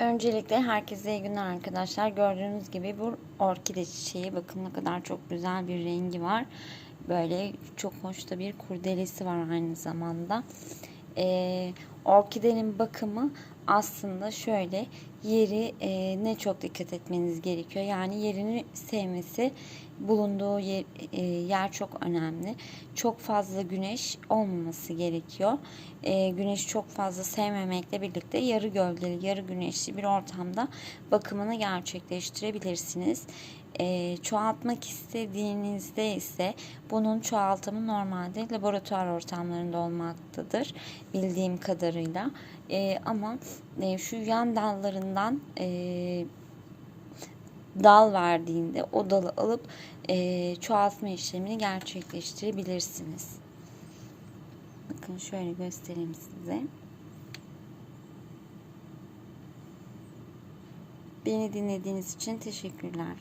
Öncelikle herkese iyi günler arkadaşlar. Gördüğünüz gibi bu orkide çiçeği bakın ne kadar çok güzel bir rengi var. Böyle çok hoş da bir kurdelesi var aynı zamanda. Ee, orkidenin bakımı aslında şöyle yeri e, ne çok dikkat etmeniz gerekiyor. Yani yerini sevmesi bulunduğu yer, e, yer çok önemli. Çok fazla güneş olmaması gerekiyor. E, güneş çok fazla sevmemekle birlikte yarı gölgeli, yarı güneşli bir ortamda bakımını gerçekleştirebilirsiniz. E, çoğaltmak istediğinizde ise bunun çoğaltımı normalde laboratuvar ortamlarında olmaktadır bildiğim kadarıyla. E, ama e, şu yan dallarından e, dal verdiğinde o dalı alıp e, çoğaltma işlemini gerçekleştirebilirsiniz. Bakın şöyle göstereyim size. Beni dinlediğiniz için teşekkürler.